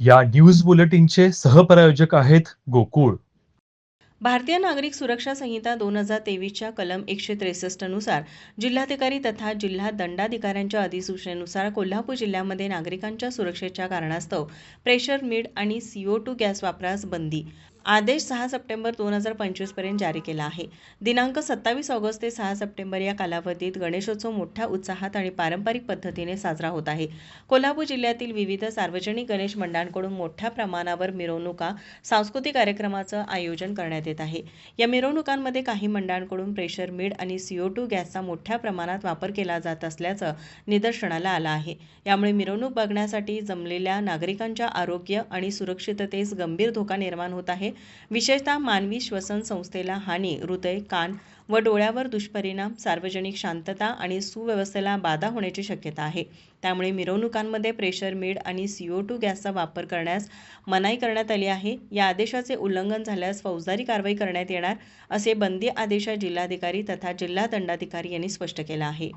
या न्यूज बुलेटिनचे सहप्रायोजक आहेत गोकुळ. भारतीय नागरिक सुरक्षा संहिता दोन हजार तेवीसच्या कलम एकशे त्रेसष्टनुसार जिल्हाधिकारी तथा जिल्हा दंडाधिकाऱ्यांच्या अधिसूचनेनुसार कोल्हापूर जिल्ह्यामध्ये नागरिकांच्या सुरक्षेच्या कारणास्तव प्रेशर मीड आणि सीओ टू गॅस वापरास बंदी. आदेश सहा सप्टेंबर दोन हजार पंचवीसपर्यंत जारी केला आहे. दिनांक सत्तावीस ऑगस्ट ते सहा सप्टेंबर या कालावधीत गणेशोत्सव मोठ्या उत्साहात आणि पारंपरिक पद्धतीने साजरा होत आहे. कोल्हापूर जिल्ह्यातील विविध सार्वजनिक गणेश मंडळांकडून मोठ्या प्रमाणावर मिरवणुका सांस्कृतिक कार्यक्रमाचं आयोजन करण्यात येत आहे. या मिरवणुकांमध्ये काही मंडळांकडून प्रेशर मीड आणि सीओ टू गॅसचा मोठ्या प्रमाणात वापर केला जात असल्याचं निदर्शनाला आलं आहे. यामुळे मिरवणूक बघण्यासाठी जमलेल्या नागरिकांच्या आरोग्य आणि सुरक्षिततेस गंभीर धोका निर्माण होत आहे. विशेषतः मानवी श्वसन संस्थेला हानी हृदय कान व डोळ्यावर दुष्परिणाम सार्वजनिक शांतता आणि सुव्यवस्थेला बाधा होण्याची शक्यता आहे. त्यामुळे मिरवणुकांमध्ये प्रेशर मीड आणि सी ओ टू गॅसचा वापर करण्यास मनाई करण्यात आली आहे. या आदेशाचे उल्लंघन झाल्यास फौजदारी कारवाई करण्यात येणार असे बंदी आदेशात जिल्हाधिकारी तथा जिल्हा दंडाधिकारी यांनी स्पष्ट केलं आहे.